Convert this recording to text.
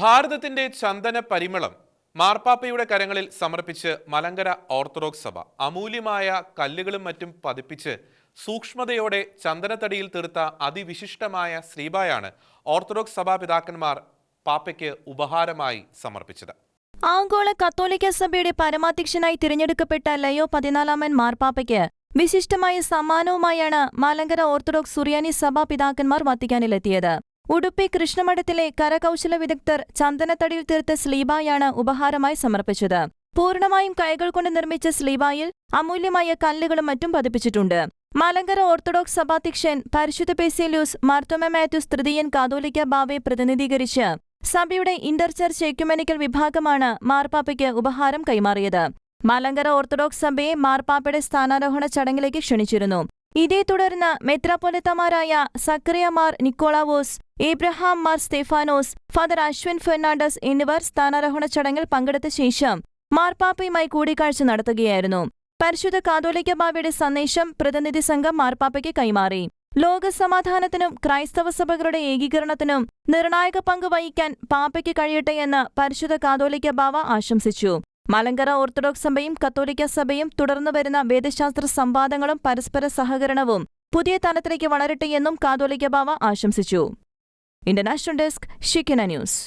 ഭാരതത്തിന്റെ ചന്ദന പരിമളം മാർപ്പാപ്പയുടെ കരങ്ങളിൽ സമർപ്പിച്ച് മലങ്കര ഓർത്തഡോക്സ് സഭ അമൂല്യമായ കല്ലുകളും മറ്റും പതിപ്പിച്ച് സൂക്ഷ്മതയോടെ ചന്ദനത്തടിയിൽ തീർത്ത അതിവിശിഷ്ടമായ ശ്രീബായാണ് ഓർത്തഡോക്സ് സഭാ പിതാക്കന്മാർ പാപ്പയ്ക്ക് ഉപഹാരമായി സമർപ്പിച്ചത്. ആഗോള കത്തോലിക്ക സഭയുടെ പരമാധ്യക്ഷനായി തിരഞ്ഞെടുക്കപ്പെട്ട ലയോ പതിനാലാമൻ മാർപ്പാപ്പയ്ക്ക് വിശിഷ്ടമായ സമ്മാനവുമായാണ് മലങ്കര ഓർത്തഡോക്സ് സുറിയാനി സഭാ പിതാക്കന്മാർ വത്തിക്കാനിലെത്തിയത്. ഉടുപ്പി കൃഷ്ണമഠത്തിലെ കരകൗശല വിദഗ്ധർ ചന്ദനത്തടിയിൽ തീർത്ത സ്ലീബായാണ് ഉപഹാരമായി സമർപ്പിച്ചത്. പൂർണമായും കൈകൾ കൊണ്ട് നിർമ്മിച്ച സ്ലീബായിൽ അമൂല്യമായ കല്ലുകളും മറ്റും പതിപ്പിച്ചിട്ടുണ്ട്. മലങ്കര ഓർത്തഡോക്സ് സഭാധ്യക്ഷൻ പരിശുദ്ധ പേസിലൂസ് മാർത്തോമ മാത്യൂസ് തൃതീയൻ കാതോലിക്ക ബാവെ പ്രതിനിധീകരിച്ച് സഭയുടെ ഇന്റർചർച്ച് എക്യുമെനിക്കൽ വിഭാഗമാണ് മാർപ്പാപ്പയ്ക്ക് ഉപഹാരം കൈമാറിയത്. മലങ്കര ഓർത്തഡോക്സ് സഭയെ മാർപ്പാപ്പയുടെ സ്ഥാനാരോഹണ ചടങ്ങിലേക്ക് ക്ഷണിച്ചിരുന്നു. ഇതേ തുടർന്ന് മെത്രാപൊലത്തമാരായ സക്രിയ മാർ നിക്കോളാവോസ് ഏബ്രഹാം മാർ സ്തെഫാനോസ് ഫാദർ അശ്വിൻ ഫെർണാണ്ടസ് എന്നിവർ സ്ഥാനാരോഹണ ചടങ്ങിൽ പങ്കെടുത്ത ശേഷം മാർപ്പാപ്പയുമായി കൂടിക്കാഴ്ച നടത്തുകയായിരുന്നു. പരിശുദ്ധ കാതോലിക്ക ബാവയുടെ സന്ദേശം പ്രതിനിധി സംഘം മാർപ്പാപ്പയ്ക്ക് കൈമാറി. ലോകസമാധാനത്തിനും ക്രൈസ്തവ സഭകളുടെ ഏകീകരണത്തിനും നിർണായക പങ്ക് വഹിക്കാൻ പാപ്പയ്ക്ക് കഴിയട്ടെ എന്ന് പരിശുദ്ധ കാതോലിക്ക ബാവ ആശംസിച്ചു. മലങ്കര ഓർത്തഡോക്സ് സഭയും കത്തോലിക്ക സഭയും തുടർന്നു വരുന്ന വേദശാസ്ത്ര സംവാദങ്ങളും പരസ്പര സഹകരണവും പുതിയ തലത്തിലേക്ക് വളരട്ടെയെന്നും കാതോലിക്ക ബാവ ആശംസിച്ചു. International desk Shekinah news.